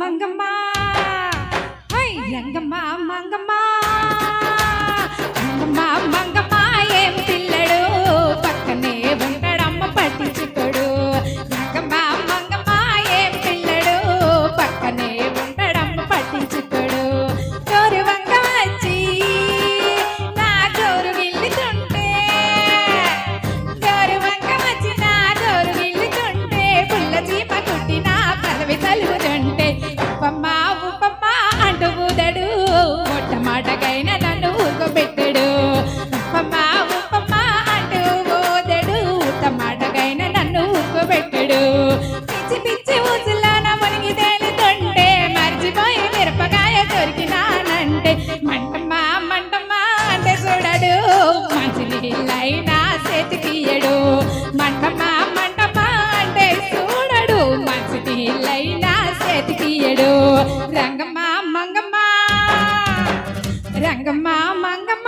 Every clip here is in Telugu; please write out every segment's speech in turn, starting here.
மங்கம்மா రంగమ్మా మంగమ్మా రంగమ్మా మంగమ్మా ఏం పిల్ల రంగమ్మ మంగమ్మ. రంగమ్మ మంగమ్మ.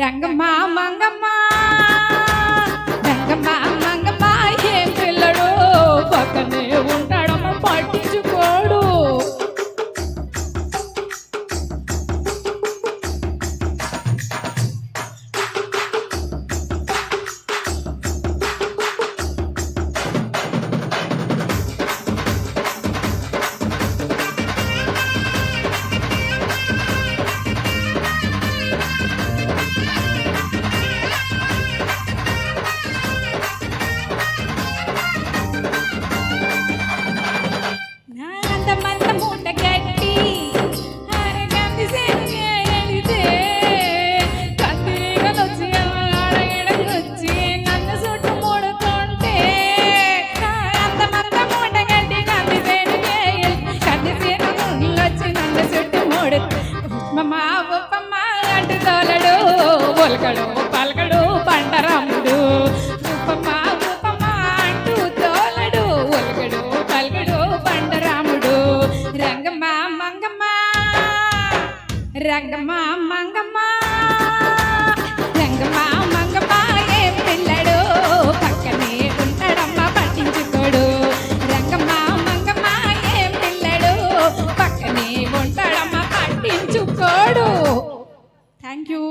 రంగమ్మ మంగమ్మ. రంగమ్మ మంగమ్మ ఏం పిల్లడు? పక్కనే ఉంటా. పలకడు పలకడు పండరాముడు. ఉపమా రంగమ్మ మంగమ్మ. రంగమ్మ మంగమ్మ. ఏ పిల్లడు? పక్కనే ఉంటాడమ్మ పట్టించుకోడు. రంగమ్మ మంగమ్మ ఏ పిల్లడు? పక్కనే ఉంటాడమ్మ పట్టించుకోడు. Thank you